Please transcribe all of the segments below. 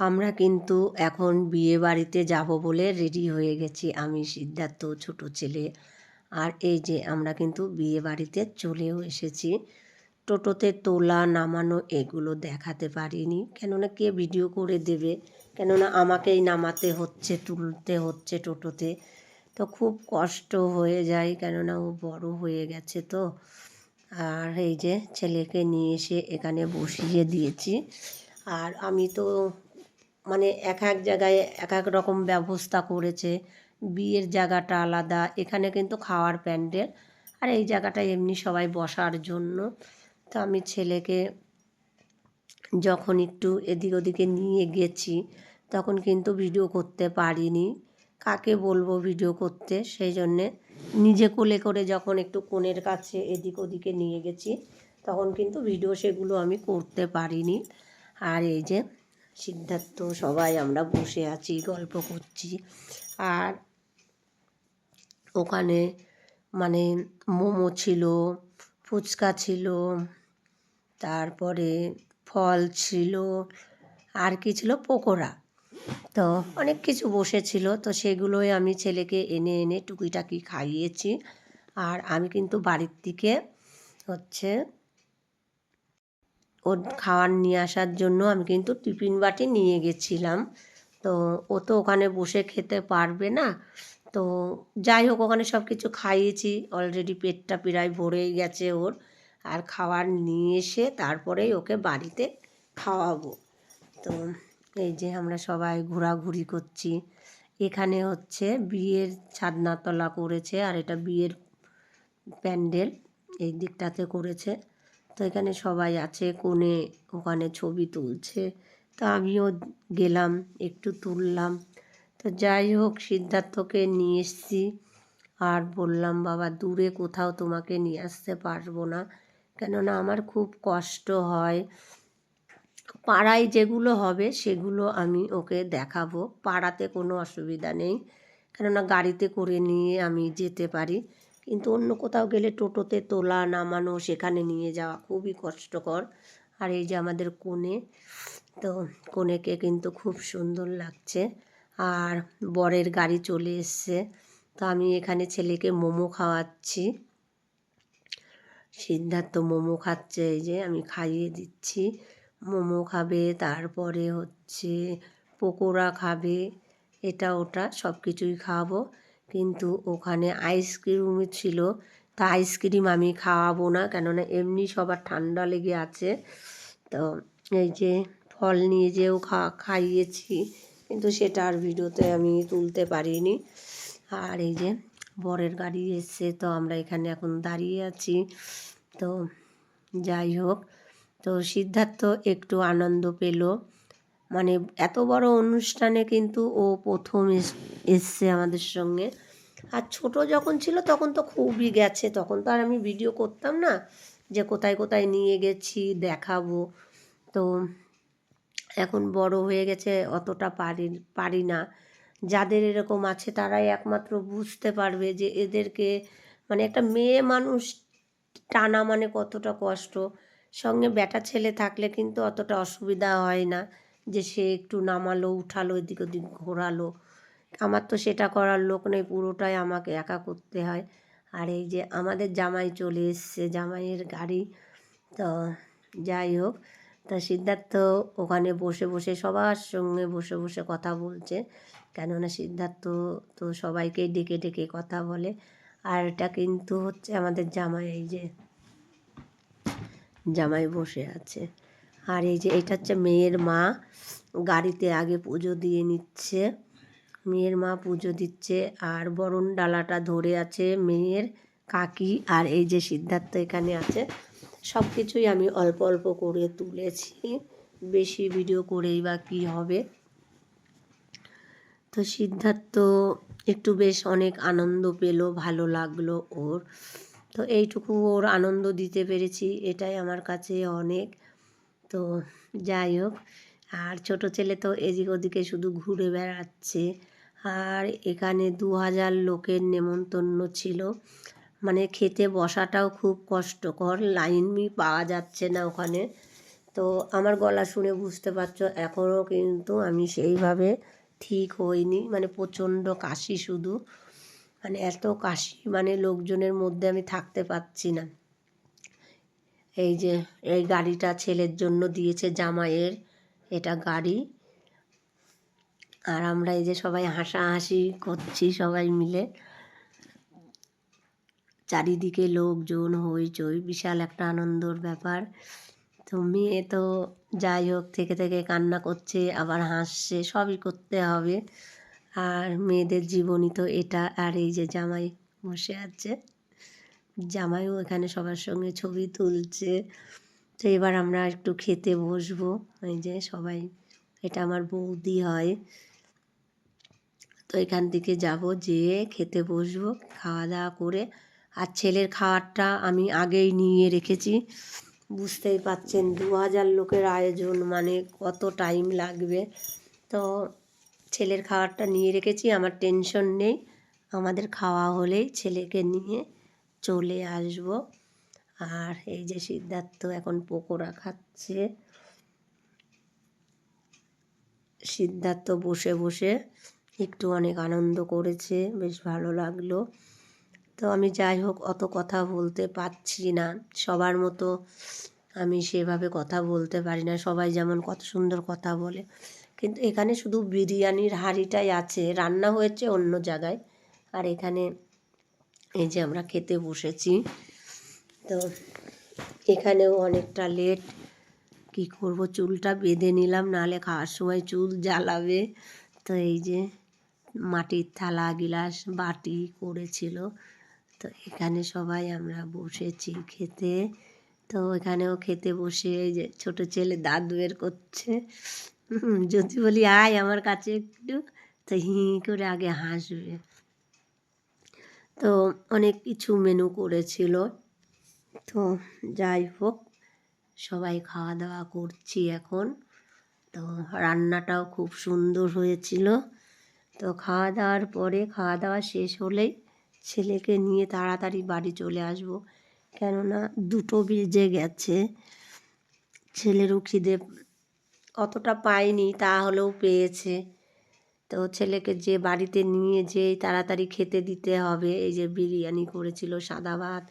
আমরা কিন্তু এখন বিয়ে বাড়িতে যাব বলে রেডি হয়ে গেছি আমি, সিদ্ধার্থ, ছোট ছেলে। আর এই যে আমরা কিন্তু বিয়ে বাড়িতে চলেও এসেছি। টোটোতে তোলা, নামানো এগুলো দেখাতে পারিনি। কেননা কে ভিডিও করে দেবে? কেননা আমাকেই নামাতে হচ্ছে, তুলতে হচ্ছে টোটোতে। তো খুব কষ্ট হয়ে যায়, কেননা ও বড় হয়ে গেছে তো। আর এই যে ছেলেকে নিয়ে এসে এখানে বসিয়ে দিয়েছি। আর আমি তো মানে এক এক জায়গায় এক এক রকম ব্যবস্থা করেছে। বিয়ের জায়গাটা আলাদা, এখানে কিন্তু খাওয়ার প্যান্ডেল। আর এই জায়গাটা এমনি সবাই বসার জন্য। তো আমি ছেলেকে যখন একটু এদিক ওদিকে নিয়ে গেছি, তখন কিন্তু ভিডিও করতে পারিনি। কাকে বলব ভিডিও করতে? সেই জন্যে নিজে কোলে করে যখন একটু কোণের কাছে এদিক ওদিকে নিয়ে গেছি, তখন কিন্তু ভিডিও সেগুলো আমি করতে পারিনি। আর এই যে সিদ্ধার্থ, সবাই আমরা বসে আছি, গল্প করছি। আর ওখানে মানে মোমো ছিল, ফুচকা ছিল, তারপরে ফল ছিল, আর কি ছিল? পকোড়া। তো অনেক কিছু বসেছিল, তো সেগুলোই আমি ছেলেকে এনে এনে টুকিটাকি খাইয়েছি। আর আমি কিন্তু বাড়ির দিকে হচ্ছে ওর খাওয়ার নিয়ে আসার জন্য আমি কিন্তু টিফিন বাটি নিয়ে গেছিলাম। তো ও তো ওখানে বসে খেতে পারবে না। তো যাই হোক, ওখানে সব কিছু খাইয়েছি। অলরেডি পেটটা প্রায় ভরেই গেছে ওর। আর খাওয়ার নিয়ে এসে তারপরেই ওকে বাড়িতে খাওয়াবো। তো এই যে আমরা সবাই ঘোরাঘুরি করছি। এখানে হচ্ছে বিয়ের ছাদনাতলা করেছে, আর এটা বিয়ের প্যান্ডেল এই দিকটাতে করেছে। তো এখানে সবাই আছে, কোণে, ওখানে ছবি তুলছে। তো আমিও গেলাম, একটু তুললাম। তো যাই হোক, সিদ্ধার্থকে নিয়ে এসছি। আর বললাম, বাবা, দূরে কোথাও তোমাকে নিয়ে আসতে পারব না। কেননা আমার খুব কষ্ট হয়। পাড়ায় যেগুলো হবে, সেগুলো আমি ওকে দেখাবো। পাড়াতে কোনো অসুবিধা নেই। কেননা গাড়িতে করে নিয়ে আমি যেতে পারি। কিন্তু অন্য কোথাও গেলে টোটোতে তোলা, নামানো, সেখানে নিয়ে যাওয়া খুবই কষ্টকর। আর এই যে আমাদের কোণে তো কোণেকে কিন্তু খুব সুন্দর লাগছে। আর বরের গাড়ি চলে এসছে। তো আমি এখানে ছেলেকে মোমো খাওয়াচ্ছি। সিদ্ধার্থ মোমো খাচ্ছে, এই যে আমি খাইয়ে দিচ্ছি। মোমো খাবে, তারপরে হচ্ছে পকোড়া খাবে, এটা ওটা সব কিছুই খাওয়াবো কিন্তু ওখানে আইসক্রিম ছিল। তা আইসক্রিম আমি খাওয়াবো না, কেননা এমনি সবার ঠান্ডা লেগে আছে। তো এই যে ফল নিয়ে যেও খা, খাইয়েছি, কিন্তু সেটা আর ভিডিওতে আমি তুলতে পারিনি। আর এই যে বরের গাড়ি এসছে, তো আমরা এখানে এখন দাঁড়িয়ে আছি। তো যাই হোক, তো সিদ্ধার্থ একটু আনন্দ পেল। মানে এত বড় অনুষ্ঠানে কিন্তু ও প্রথম এসছে আমাদের সঙ্গে। আর ছোট যখন ছিল তখন তো খুবই গেছে, তখন তো আর আমি ভিডিও করতাম না যে কোথায় কোথায় নিয়ে গেছি, দেখাবো। তো এখন বড় হয়ে গেছে, অতটা পারি পারি না। যাদের এরকম আছে তারাই একমাত্র বুঝতে পারবে যে এদেরকে মানে একটা মেয়ে মানুষ টানা মানে কতটা কষ্ট। সঙ্গে বেটা ছেলে থাকলে কিন্তু অতটা অসুবিধা হয় না। যে সে একটু নামালো, উঠালো, এদিক ওদিক ঘোরালো। আমার তো সেটা করার লোক নেই, পুরোটাই আমাকে একা করতে হয়। আর এই যে আমাদের জামাই চলে এসছে, জামাইয়ের গাড়ি, তো যাই হোক, তা সিদ্ধার্থ ওখানে বসে বসে, সবার সঙ্গে বসে বসে কথা বলছে। কেননা সিদ্ধার্থ তো সবাইকে ডেকে ডেকে কথা বলে। আর এটা কিন্তু হচ্ছে আমাদের জামাই, এই যে জামাই বসে আছে। আর এই যে এটা হচ্ছে মেয়ের মা, গাড়িতে আগে পুজো দিয়ে নিচ্ছে। মেয়ের মা পুজো দিচ্ছে আর বরণ ডালাটা ধরে আছে মেয়ের কাকি আর এই যে সিদ্ধার্থ এখানে আছে। সব কিছুই আমি অল্প অল্প করে তুলেছি, বেশি ভিডিও করেই বা কী হবে। তো সিদ্ধার্থ একটু বেশ অনেক আনন্দ পেল, ভালো লাগল ওর। তো এইটুকু ওর আনন্দ দিতে পেরেছি, এটাই আমার কাছে অনেক। তো যাই হোক, আর ছোট ছেলে তো এদিক ওদিকে শুধু ঘুরে বেড়াচ্ছে। আর এখানে দু হাজার লোকের নেমন্তন্ন ছিল। মানে খেতে বসাটাও খুব কষ্টকর লাইনই পাওয়া যাচ্ছে না ওখানে। তো আমার গলা শুনে বুঝতে পারছ এখনও কিন্তু আমি সেইভাবে ঠিক হইনি। মানে প্রচণ্ড কাশি শুধু। মানে এত কাশি মানে লোকজনের মধ্যে আমি থাকতে পারছি না। এই যে, এই গাড়িটা ছেলের জন্য দিয়েছে জামাইয়ের, এটা গাড়ি। আর আমরা এই যে সবাই হাসাহাসি করছি সবাই মিলে। চারিদিকে লোকজন, হইচই, বিশাল একটা আনন্দর ব্যাপার। তো মেয়ে তো যাই হোক, থেকে থেকে কান্না করছে, আবার হাসছে, সবই করতে হবে। আর মেয়েদের জীবনই তো এটা। আর এই যে জামাই বসে আছে। জামাইও এখানে সবার সঙ্গে ছবি তুলছে। তো এবার আমরা একটু খেতে বসবো। এই যে সবাই, এটা আমার বৌদি হয়। তো এখান থেকে যাব, যেয়ে খেতে বসবো, খাওয়া দাওয়া করে। আর ছেলের খাবারটা আমি আগেই নিয়ে রেখেছি। বুঝতেই পাচ্ছেন, দু হাজার লোকের আয়োজন মানে কত টাইম লাগবে। তো ছেলের খাবারটা নিয়ে রেখেছি, আমার টেনশন নেই। আমাদের খাওয়া হলেই ছেলেকে নিয়ে চলে আসব। আর এই যে সিদ্ধার্থ এখন পকোড়া খাচ্ছে। সিদ্ধার্থ বসে বসে একটু অনেক আনন্দ করেছে, বেশ ভালো লাগল। তো আমি যাই হোক, অত কথা বলতে পারছি না। সবার মতো আমি সেভাবে কথা বলতে পারি না। সবাই যেমন কত সুন্দর কথা বলে। কিন্তু এখানে শুধু বিরিয়ানির হাঁড়িটাই আছে। রান্না হয়েছে অন্য জায়গায়। আর এখানে এই যে আমরা খেতে বসেছি। তো এখানেও অনেকটা লেট কি করব? চুলটা বেঁধে নিলাম, নাহলে খাওয়ার সময় চুল জ্বালাবে। তো এই যে মাটির থালা, গিলাস, বাটি করেছিল। তো এখানে সবাই আমরা বসেছি খেতে। তো এখানেও খেতে বসে এই যে ছোটো ছেলে দাঁত বের করছে। যদি বলি, আয় আমার কাছে একটু। তো হি করে আগে হাসবে। তো অনেক কিছু মেনু করেছিল। তো যাই হোক, সবাই খাওয়া দাওয়া করছি এখন। তো রান্নাটাও খুব সুন্দর হয়েছিল। তো খাওয়া দাওয়ার পরে, খাওয়া দাওয়া শেষ হলেই ছেলেকে নিয়ে তাড়াতাড়ি বাড়ি চলে আসব। কেননা দুটো বেজে গেছে। ছেলেরও খিদে, অতটা পায়নি তাহলেও পেয়েছে। তো ছেলেকে যে বাড়িতে নিয়ে যেই তাড়াতাড়ি খেতে দিতে হবে, এই যে বিরিয়ানি করেছিল, সাদা ভাত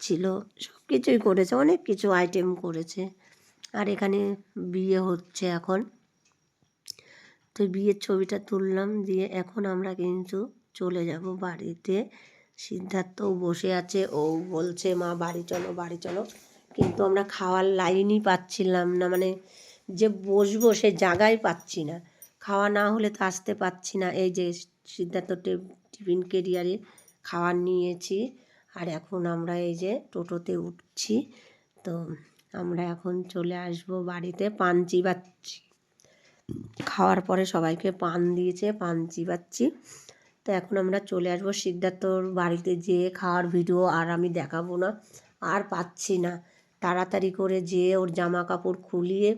ছিল সব কিছুই করেছে, অনেক কিছু আইটেম করেছে। আর এখানে বিয়ে হচ্ছে এখন। তো বিয়ের ছবিটা তুললাম দিয়ে এখন আমরা কিন্তু চলে যাব বাড়িতে। সিদ্ধার্থও বসে আছে, ও বলছে, মা, বাড়ি চলো বাড়ি চলো। কিন্তু আমরা খাওয়ার লাইনই পাচ্ছিলাম না মানে যে বসবো সে জায়গায় পাচ্ছি না। খাওয়া না হলে তো আসতে পারছি না। এই যে সিদ্ধার্থ টিফিন কেরিয়ারে খাবার নিয়েছি। আর এখন আমরা এই যে টোটোতে উঠছি। তো আমরা এখন চলে আসব বাড়িতে পান চিবাচ্ছি। খাওয়ার পরে সবাইকে পান দিয়েছে, পান চিবাচ্ছি। তো এখন আমরা চলে আসব সিদ্ধার্থর বাড়িতে যেয়ে খাওয়ার ভিডিও আর আমি দেখাবো না। আর পাচ্ছি না। তাড়াতাড়ি করে যেয়ে ওর জামা কাপড় খুলিয়ে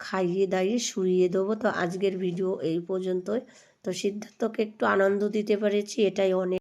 খাইয়ে দাইয়ে শুইয়ে দেবো। তো আজকের ভিডিও এই পর্যন্তই। তো সিদ্ধার্থকে একটু আনন্দ দিতে পেরেছি, এটাই অনেক।